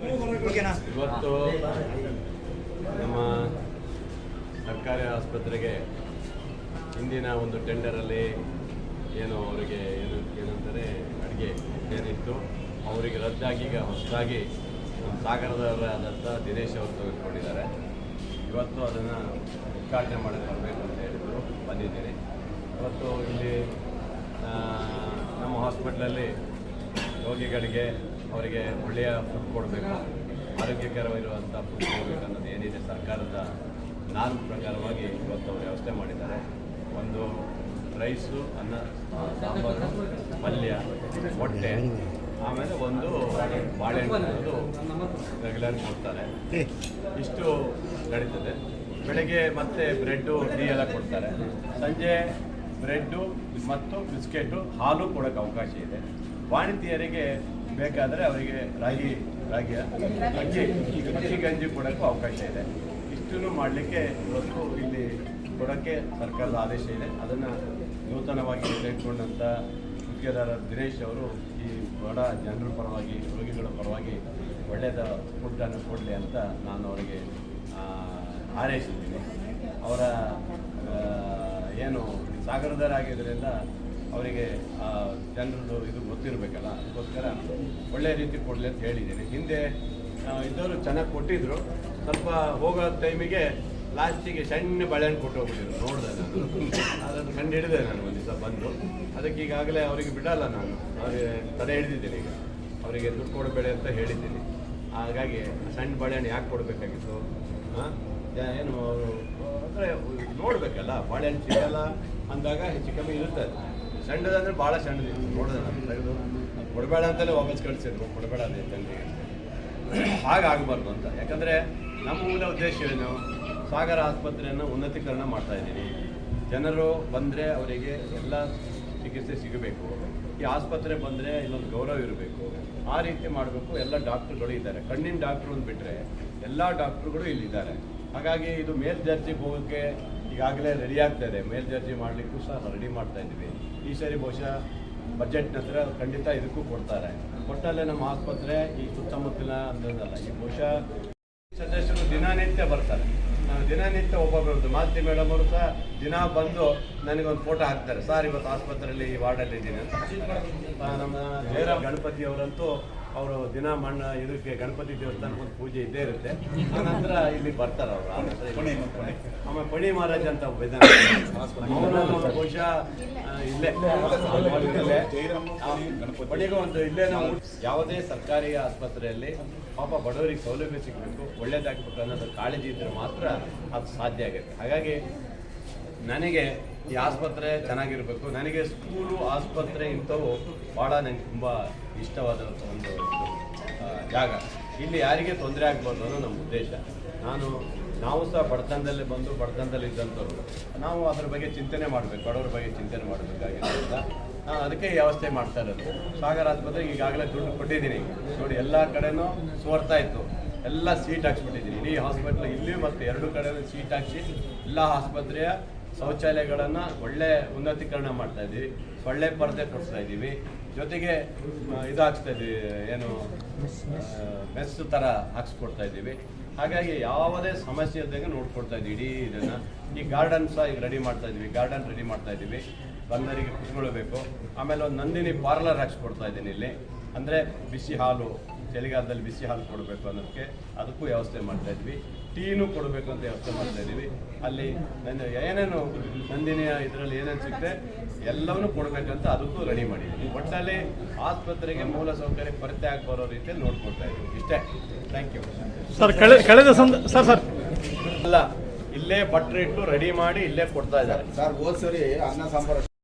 ಇವತ್ತು ನಮ್ಮ ಸರ್ಕಾರಿ ಆಸ್ಪತ್ರೆಗೆ ಹಿಂದಿನ ಒಂದು ಟೆಂಡರಲ್ಲಿ ಏನು ಅವರಿಗೆ ಏನು ಏನಂದರೆ ಅಡುಗೆ ಏನಿತ್ತು, ಅವರಿಗೆ ರದ್ದಾಗಿ ಈಗ ಹೊಸದಾಗಿ ನಮ್ಮ ಸಾಗರದವರಾದಂಥ ದಿನೇಶ್ ಅವರು ತೆಗೆದುಕೊಂಡಿದ್ದಾರೆ. ಇವತ್ತು ಅದನ್ನು ಉದ್ಘಾಟನೆ ಮಾಡಿ ಬರಬೇಕು ಅಂತ ಹೇಳಿದರು ಬಂದಿದ್ದೀನಿ ಇವತ್ತು ಇಲ್ಲಿ ನಮ್ಮ ಹಾಸ್ಪಿಟ್ಲಲ್ಲಿ ರೋಗಿಗಳಿಗೆ ಅವರಿಗೆ ಒಳ್ಳೆಯ ಫುಡ್ ಕೊಡಬೇಕು ಆರೋಗ್ಯಕರವಾಗಿರುವಂಥ ಫುಡ್ ಕೊಡಬೇಕು ಅನ್ನೋದು ಏನಿದೆ ಸರ್ಕಾರದ ನಾನ್ ಪ್ರಕಾರವಾಗಿ ಇವತ್ತು ಅವರು ವ್ಯವಸ್ಥೆ ಮಾಡಿದ್ದಾರೆ. ಒಂದು ರೈಸು ಅನ್ನ, ಸಾಂಬಾರು, ಪಲ್ಯ, ಮೊಟ್ಟೆ, ಆಮೇಲೆ ಒಂದು ಬಾಳೆಹಣ್ಣು ರೆಗ್ಯುಲರ್ ಕೊಡ್ತಾರೆ. ಇಷ್ಟು ನಡೀತದೆ. ಬೆಳಗ್ಗೆ ಮತ್ತೆ ಬ್ರೆಡ್ಡು ಟೀ ಎಲ್ಲ ಕೊಡ್ತಾರೆ. ಸಂಜೆ ಬ್ರೆಡ್ಡು ಮತ್ತು ಬಿಸ್ಕೆಟು ಹಾಲು ಕೊಡೋಕ್ಕೆ ಅವಕಾಶ ಇದೆ. ವಾಣಿಜ್ಯರಿಗೆ ಬೇಕಾದರೆ ಅವರಿಗೆ ರಾಗಿ ರಾಗಿಯ ಅಕ್ಕಿ ಅಕ್ಕಿ ಗಂಜಿ ಕೊಡೋಕ್ಕೂ ಅವಕಾಶ ಇದೆ. ಇಷ್ಟನ್ನು ಮಾಡಲಿಕ್ಕೆ ಇವತ್ತು ಇಲ್ಲಿ ಕೊಡೋಕ್ಕೆ ಸರ್ಕಾರದ ಆದೇಶ ಇದೆ. ಅದನ್ನು ನೂತನವಾಗಿ ತೆಗೆದುಕೊಂಡಂಥ ಮುಖ್ಯದಾರ ದಿನೇಶ್ ಅವರು ಈ ಬಡ ಜನರ ಪರವಾಗಿ, ರೋಗಿಗಳ ಪರವಾಗಿ ಒಳ್ಳೆಯದ ಫುಡ್ಡನ್ನು ಕೊಡಲಿ ಅಂತ ನಾನು ಅವರಿಗೆ ಹಾರೈಸಿದ್ದೀನಿ ಅವರ ಏನು ಸಾಗರದರಾಗಿದ್ದರಿಂದ ಅವರಿಗೆ ಜನರದ್ದು ಇದು ಗೊತ್ತಿರಬೇಕಲ್ಲ? ಅದಕ್ಕೋಸ್ಕರ ಒಳ್ಳೆಯ ರೀತಿ ಕೊಡಲಿ ಅಂತ ಹೇಳಿದ್ದೀನಿ. ಹಿಂದೆ ಇದ್ದವರು ಚೆನ್ನಾಗಿ ಕೊಟ್ಟಿದ್ರು. ಸ್ವಲ್ಪ ಹೋಗೋ ಟೈಮಿಗೆ ಲಾಸ್ಟಿಗೆ ಸಣ್ಣ ಬಾಳೆಹಣ್ಣು ಕೊಟ್ಟು ಹೋಗ್ಬಿಟ್ಟಿದ್ರು. ನೋಡಿದೆ ನಾನು. ಅದನ್ನು ಕಂಡು ಹಿಡಿದೆ ನಾನು ಒಂದು ದಿವಸ ಬಂದು. ಅದಕ್ಕೆ ಈಗಾಗಲೇ ಅವರಿಗೆ ಬಿಡಲ್ಲ ನಾನು. ಅವರಿಗೆ ತಡೆ ಹಿಡಿದಿದ್ದೀನಿ ಈಗ. ಅವರಿಗೆ ದುಡ್ಡು ಕೊಡಬೇಡ ಅಂತ ಹೇಳಿದ್ದೀನಿ. ಹಾಗಾಗಿ ಸಣ್ಣ ಬಾಳೆಹಣ್ಣು ಯಾಕೆ ಕೊಡಬೇಕಾಗಿತ್ತು? ಹಾಂ ಏನು, ಅವರು, ಅಂದರೆ ನೋಡಬೇಕಲ್ಲ ಬಾಳೆಹಣ್ಣು ಸಿಗಲ್ಲ ಅಂದಾಗ ಹೆಚ್ಚು ಕಮ್ಮಿ ಇರುತ್ತೆ. ಸಣ್ಣದಂದ್ರೆ ಭಾಳ ಸಣ್ಣದಿತ್ತು ನೋಡಿದೆ ನಾನು ತೆಗೆದು ಕೊಡಬೇಡ ಅಂತಲೇ ವಾಪಸ್ ಕಳಿಸಿದ್ರು. ಕೊಡಬೇಡ ಅದೇ ಜನರಿಗೆ ಹಾಗಾಗಬಾರ್ದು ಅಂತ. ಯಾಕಂದರೆ ನಮ್ಮ ಮೂಲ ಉದ್ದೇಶ ಏನು? ಸಾಗರ ಆಸ್ಪತ್ರೆಯನ್ನು ಉನ್ನತೀಕರಣ ಮಾಡ್ತಾ ಇದ್ದೀನಿ. ಜನರು ಬಂದರೆ ಅವರಿಗೆ ಎಲ್ಲ ಚಿಕಿತ್ಸೆ ಸಿಗಬೇಕು. ಈ ಆಸ್ಪತ್ರೆ ಬಂದರೆ ಇಲ್ಲೊಂದು ಗೌರವ ಇರಬೇಕು. ಆ ರೀತಿ ಮಾಡಬೇಕು. ಎಲ್ಲ ಡಾಕ್ಟ್ರುಗಳು ಇದ್ದಾರೆ. ಕಣ್ಣಿನ ಡಾಕ್ಟ್ರು ಅಂತ ಬಿಟ್ಟರೆ ಎಲ್ಲ ಡಾಕ್ಟ್ರುಗಳು ಇಲ್ಲಿದ್ದಾರೆ. ಹಾಗಾಗಿ ಇದು ಮೇಲ್ದರ್ಜೆಗೆ ಹೋಗೋಕ್ಕೆ ಈಗಾಗಲೇ ರೆಡಿ ಆಗ್ತಾ ಇದೆ ಮೇಲ್ದರ್ಜೆ ಮಾಡಲಿಕ್ಕೂ ಸಹ ರೆಡಿ ಮಾಡ್ತಾ ಇದ್ದೀವಿ. ಈ ಸರಿ ಬಹುಶಃ ಬಜೆಟ್ ನಂತರ ಖಂಡಿತ ಇದಕ್ಕೂ ಕೊಡ್ತಾರೆ. ಕೊಟ್ಟಲ್ಲೇ ನಮ್ಮ ಆಸ್ಪತ್ರೆ ಈ ಸುತ್ತಮುತ್ತಲಿನ ಅಂದಲ್ಲ ಈ ಬಹುಶಃ ಸದಸ್ಯರು ದಿನನಿತ್ಯ ಬರ್ತಾರೆ. ನಾನು ದಿನನಿತ್ಯ ಒಬ್ಬೊಬ್ಬರದ್ದು ಮಾಲತಿ ಮೇಡಮ್ ಅವರು ಸಹ ದಿನ ಬಂದು ನನಗೊಂದು ಫೋಟೋ ಹಾಕ್ತಾರೆ. ಸರ್ ಇವತ್ತು ಆಸ್ಪತ್ರೆಯಲ್ಲಿ ಈ ವಾರ್ಡಲ್ಲಿ ಇದ್ದೀನಿ ಅಂತ. ನಮ್ಮ ಜಯರಾಮ್ ಗಣಪತಿ ಅವರಂತೂ ಅವರು ದಿನ ಮಣ್ಣ ಇದಕ್ಕೆ ಗಣಪತಿ ದೇವಸ್ಥಾನಕ್ಕೆ ಪೂಜೆ ಇದ್ದೇ ಇರುತ್ತೆ. ಆನಂತರ ಇಲ್ಲಿ ಬರ್ತಾರೆ ಅವರು. ಆಮೇಲೆ ಪಣಿ ಮಹಾರಾಜ ಅಂತ ಒಬ್ಬ ಬಹುಶಃ ಇಲ್ಲೇ. ಪಣಿಗೂ ಒಂದು ಇಲ್ಲೇ ನಾವು ಯಾವುದೇ ಸರ್ಕಾರಿ ಆಸ್ಪತ್ರೆಯಲ್ಲಿ ಪಾಪ ಬಡವರಿಗೆ ಸೌಲಭ್ಯ ಸಿಗಬೇಕು, ಒಳ್ಳೇದಾಗಬೇಕು ಅನ್ನೋದು ಕಾಳಜಿ ಇದ್ರೆ ಮಾತ್ರ ಅದು ಸಾಧ್ಯ ಆಗುತ್ತೆ. ಹಾಗಾಗಿ ನನಗೆ ಈ ಆಸ್ಪತ್ರೆ ಚೆನ್ನಾಗಿರಬೇಕು. ನನಗೆ ಸ್ಕೂಲು, ಆಸ್ಪತ್ರೆ ಇಂಥವು ಭಾಳ ನನಗೆ ತುಂಬ ಇಷ್ಟವಾದ ಒಂದು ಜಾಗ. ಇಲ್ಲಿ ಯಾರಿಗೆ ತೊಂದರೆ ಆಗ್ಬಾರ್ದು ಅನ್ನೋ ನಮ್ಮ ಉದ್ದೇಶ. ನಾನು, ನಾವು ಸಹ ಬಡತನದಲ್ಲಿ ಬಂದು ಬಡತನದಲ್ಲಿ ಇದ್ದಂಥವ್ರು. ನಾವು ಅದ್ರ ಬಗ್ಗೆ ಚಿಂತನೆ ಮಾಡಬೇಕು, ಬಡವ್ರ ಬಗ್ಗೆ ಚಿಂತನೆ ಮಾಡಬೇಕಾಗಿರೋದ್ರಿಂದ. ನಾನು ಅದಕ್ಕೆ ವ್ಯವಸ್ಥೆ ಮಾಡ್ತಾ ಇರೋದು. ಸಾಗರ ಆಸ್ಪತ್ರೆಗೆ ಈಗಾಗಲೇ ದುಡ್ಡು ಕೊಟ್ಟಿದ್ದೀನಿ. ನೋಡಿ, ಎಲ್ಲ ಕಡೆನೂ ಸೋರ್ತಾ ಇತ್ತು. ಎಲ್ಲ ಸೀಟ್ ಹಾಕ್ಸ್ಬಿಟ್ಟಿದ್ದೀನಿ. ಇಡೀ ಹಾಸ್ಪಿಟ್ಲ್ ಇಲ್ಲಿ ಮತ್ತು ಎರಡು ಕಡೆ ಸೀಟ್ ಹಾಕ್ಸಿ, ಎಲ್ಲ ಆಸ್ಪತ್ರೆಯ ಶೌಚಾಲಯಗಳನ್ನು ಒಳ್ಳೆ ಉನ್ನತೀಕರಣ ಮಾಡ್ತಾ ಇದ್ದೀವಿ ಸೊಳ್ಳೆ ಪರದೆ ಕೊಡಿಸ್ತಾ ಇದ್ದೀವಿ ಜೊತೆಗೆ ಇದು ಇದ್ದೀವಿ ಏನು ಮೆಸ್ ಥರ ಹಾಕ್ಸ್ಕೊಡ್ತಾ ಇದ್ದೀವಿ ಹಾಗಾಗಿ ಯಾವುದೇ ಸಮಸ್ಯೆ ಇದ್ದಂಗೆ ನೋಡ್ಕೊಡ್ತಾ ಇದ್ದೀವಿ ಇಡೀ ಇದನ್ನು. ಈ ಗಾರ್ಡನ್ ಸಹ ಈಗ ರೆಡಿ ಮಾಡ್ತಾ ಇದ್ದೀವಿ ಗಾರ್ಡನ್ ರೆಡಿ ಮಾಡ್ತಾ ಇದ್ದೀವಿ ಬಂದರಿಗೆ ಕುತ್ಕೊಳ್ಬೇಕು. ಆಮೇಲೆ ಒಂದು ನಂದಿನಿ ಪಾರ್ಲರ್ ಹಾಕ್ಸ್ಕೊಡ್ತಾ ಇದ್ದೀನಿ ಇಲ್ಲಿ. ಅಂದರೆ ಬಿಸಿ ಹಾಲು ಚಳಿಗಾಲದಲ್ಲಿ ಬಿಸಿ ಹಾಲು ಕೊಡಬೇಕು ಅನ್ನೋದಕ್ಕೆ ಅದಕ್ಕೂ ವ್ಯವಸ್ಥೆ ಮಾಡ್ತಾ ಇದ್ವಿ. ಟೀನು ಕೊಡಬೇಕು ಅಂತ ವ್ಯವಸ್ಥೆ ಮಾಡ್ತಾ ಇದ್ದೀವಿ. ಅಲ್ಲಿ ನನ್ನ ಏನೇನು ನಂದಿನಿಯ ಇದರಲ್ಲಿ ಏನೇನು ಸಿಗುತ್ತೆ ಎಲ್ಲವನ್ನೂ ಕೊಡಬೇಕಂತ ಅದಕ್ಕೂ ರೆಡಿ ಮಾಡಿದ್ವಿ. ಒಟ್ಟಲ್ಲಿ ಆಸ್ಪತ್ರೆಗೆ ಮೂಲ ಸೌಕರ್ಯ ಕೊರತೆ ಆಗಿ ಬರೋ ರೀತಿಯಲ್ಲಿ ನೋಡ್ಕೊಳ್ತಾ ಇದ್ದೀವಿ. ಇಷ್ಟೇ. ಥ್ಯಾಂಕ್ ಯು ಸರ್ ಕಳೆ ಕಳೆದ ಸಂದ ಸರ್ ಸರ್. ಅಲ್ಲ ಇಲ್ಲೇ ಭಟ್ರು ಇಟ್ಟು ರೆಡಿ ಮಾಡಿ ಇಲ್ಲೇ ಕೊಡ್ತಾ ಇದ್ದಾರೆ. ಸರ್ ಹೋದ್ ಸರಿ ಅನ್ನ ಸಾಂಬಾರು